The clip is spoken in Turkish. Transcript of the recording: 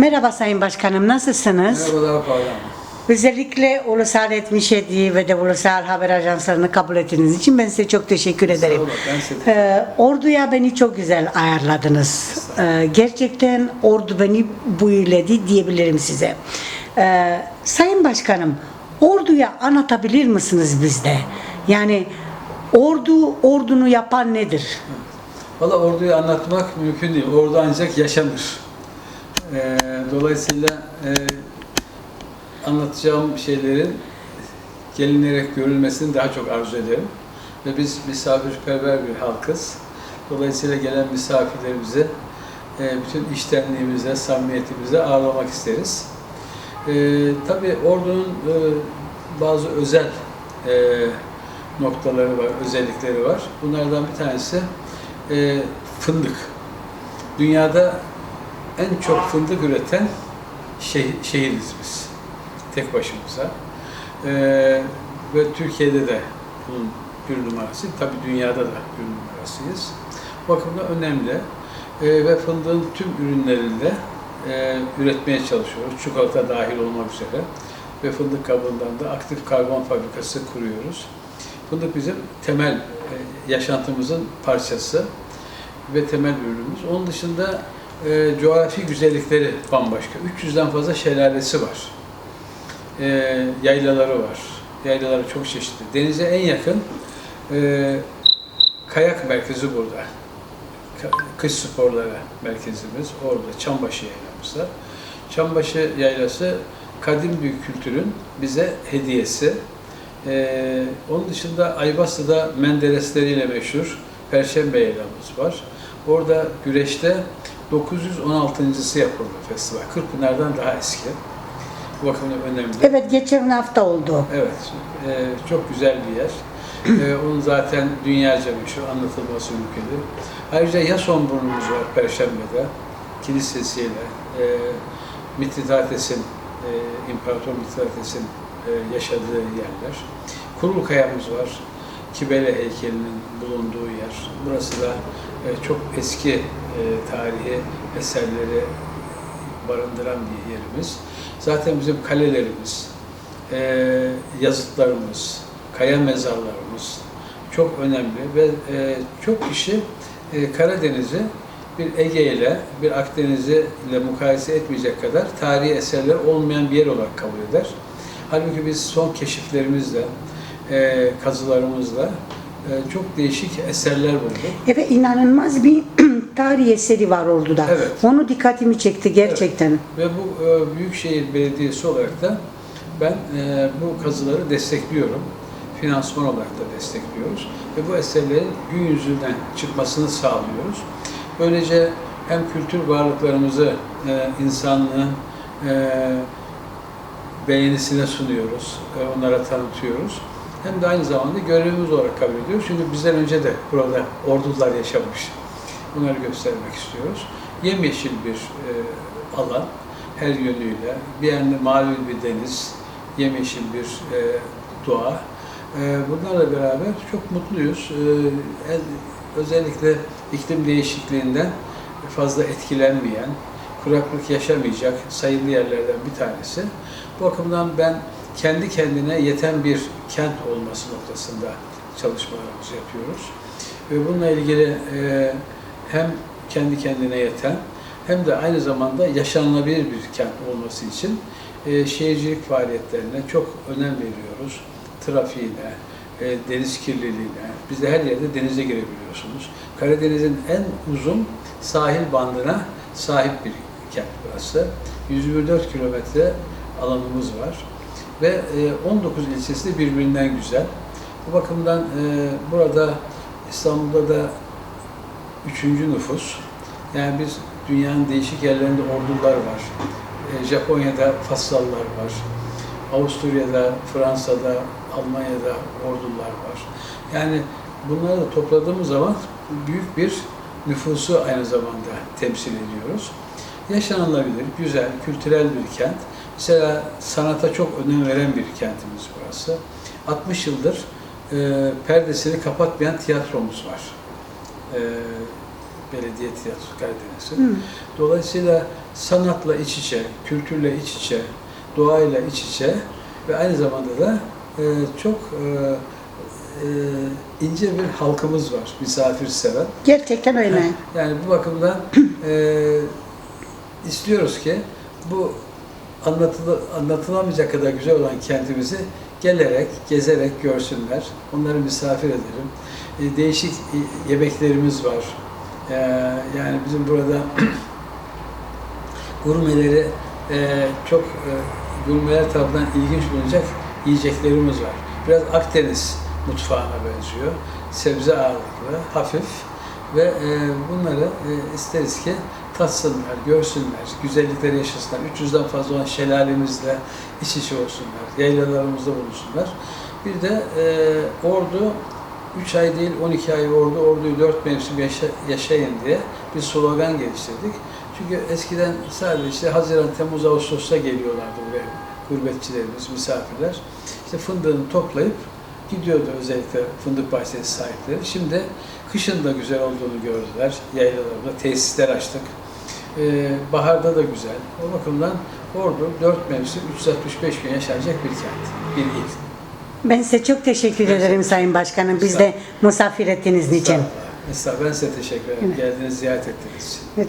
Merhaba Sayın Başkanım, nasılsınız? Merhabalar Fahri. Özellikle Ulusal 77 ve de Ulusal Haber Ajanslarını kabul ettiğiniz için ben size çok teşekkür ederim. olun, ben Ee, orduya beni çok güzel ayarladınız. Ee, gerçekten ordu beni büyüledi diyebilirim size. Ee, Sayın Başkanım, orduya anlatabilir misiniz bizde? Yani ordu, ordunu yapan nedir? Valla orduyu anlatmak mümkün değil. Ordu ancak yaşanır. Ee, dolayısıyla e, anlatacağım şeylerin gelinerek görülmesini daha çok arzu ederim. Ve biz misafirperver bir halkız. Dolayısıyla gelen misafirlerimizi e, bütün iştenliğimize, samimiyetimize ağırlamak isteriz. E, tabii ordunun e, bazı özel e, noktaları var, özellikleri var. Bunlardan bir tanesi e, fındık. Dünyada en çok fındık üreten şeh- şehiriz biz. Tek başımıza. E, ve Türkiye'de de bunun bir numarası. Tabii dünyada da bir numarasıyız. Bu bakımdan önemli. E, ve fındığın tüm ürünlerinde e, üretmeye çalışıyoruz. Çikolata dahil olmak üzere. Ve fındık kabuğundan da aktif karbon fabrikası kuruyoruz. Fındık bizim temel e, yaşantımızın parçası ve temel ürünümüz. Onun dışında e, coğrafi güzellikleri bambaşka. 300'den fazla şelalesi var. E, yaylaları var. Yaylaları çok çeşitli. Denize en yakın e, kayak merkezi burada. Kış sporları merkezimiz orada. Çambaşı yaylamız var. Çambaşı yaylası kadim bir kültürün bize hediyesi. Ee, onun dışında Aybastı'da Menderesleriyle meşhur Perşembe Yaylamız var. Orada güreşte 916.sı yapıldı festival. Kırkpınar'dan daha eski. Bu bakımdan önemli. Evet, geçen hafta oldu. Evet, e, çok güzel bir yer. E, onun zaten dünyaca meşhur, anlatılması mümkün değil. Ayrıca Yason burnumuz var Perşembe'de, kilisesiyle. E, Mitridates'in, e, İmparator Mitridates'in e, yaşadığı yerler. Kurulkaya'mız var, Kibele heykelinin bulunduğu yer. Burası da e, çok eski e, tarihi eserleri barındıran bir yerimiz. Zaten bizim kalelerimiz, e, yazıtlarımız, kaya mezarlarımız çok önemli ve çok kişi Karadeniz'i bir Ege ile bir Akdeniz'i ile mukayese etmeyecek kadar tarihi eserler olmayan bir yer olarak kabul eder. Halbuki biz son keşiflerimizle, kazılarımızla çok değişik eserler bulduk. Evet inanılmaz bir tarih eseri var orduda. Evet. Onu dikkatimi çekti gerçekten. Ve bu e, Büyükşehir Belediyesi olarak da ben e, bu kazıları destekliyorum. Finansman olarak da destekliyoruz. Ve bu eserlerin gün yüzüne çıkmasını sağlıyoruz. Böylece hem kültür varlıklarımızı e, insanlığın e, beğenisine sunuyoruz, e, onlara tanıtıyoruz. Hem de aynı zamanda görevimiz olarak kabul ediyoruz. Çünkü bizden önce de burada ordular yaşamış. Bunları göstermek istiyoruz. Yemyeşil bir e, alan her yönüyle. Bir yanda mavi bir deniz, yemyeşil bir e, doğa. E, bunlarla beraber çok mutluyuz. E, özellikle iklim değişikliğinden fazla etkilenmeyen, kuraklık yaşamayacak sayılı yerlerden bir tanesi. Bu bakımdan ben kendi kendine yeten bir kent olması noktasında çalışmalarımızı yapıyoruz. Ve bununla ilgili e, hem kendi kendine yeten hem de aynı zamanda yaşanılabilir bir kent olması için e, şehircilik faaliyetlerine çok önem veriyoruz. Trafiğine, e, deniz kirliliğine. Biz de her yerde denize girebiliyorsunuz. Karadeniz'in en uzun sahil bandına sahip bir kent burası. 124 kilometre alanımız var ve e, 19 ilçesi de birbirinden güzel. Bu bakımdan e, burada İstanbul'da da üçüncü nüfus. Yani biz dünyanın değişik yerlerinde ordular var. E, Japonya'da Fassallar var. Avusturya'da, Fransa'da, Almanya'da ordular var. Yani bunları da topladığımız zaman büyük bir nüfusu aynı zamanda temsil ediyoruz. Yaşanılabilir, güzel, kültürel bir kent. Mesela sanata çok önem veren bir kentimiz burası. 60 yıldır e, perdesini kapatmayan tiyatromuz var. E, Belediye Tiyatrosu Karadeniz'in. Dolayısıyla sanatla iç içe, kültürle iç içe, doğayla iç içe ve aynı zamanda da e, çok e, e, ince bir halkımız var, misafirsever. Gerçekten öyle. Yani bu bakımdan e, istiyoruz ki bu anlatılamayacak kadar güzel olan kentimizi gelerek, gezerek görsünler. Onları misafir edelim. E, değişik e, yemeklerimiz var. E, yani bizim burada gurmeleri çok e, gurmeler tarafından ilginç bulunacak yiyeceklerimiz var. Biraz Akdeniz mutfağına benziyor. Sebze ağırlıklı, hafif ve bunları isteriz ki tatsınlar, görsünler, güzellikleri yaşasınlar. 300'den fazla olan şelalemizle iç içe olsunlar, yaylalarımızda bulunsunlar. Bir de e, ordu 3 ay değil 12 ay ordu, orduyu 4 mevsim yaşa- yaşayın diye bir slogan geliştirdik. Çünkü eskiden sadece işte Haziran, Temmuz, Ağustos'ta geliyorlardı buraya gurbetçilerimiz, misafirler. İşte fındığını toplayıp gidiyordu özellikle fındık bahçesi sahipleri. Şimdi kışın da güzel olduğunu gördüler. Yaylalarda tesisler açtık. Ee, baharda da güzel. O bakımdan Ordu 4 mevsim 365 gün yaşanacak bir kent, bir il. Ben size çok teşekkür Ben ederim Sayın Başkanım. Biz de misafir ettiğiniz için. Estağfurullah. Estağfurullah. Ben size teşekkür ederim. Geldiniz, ziyaret ettiğiniz için.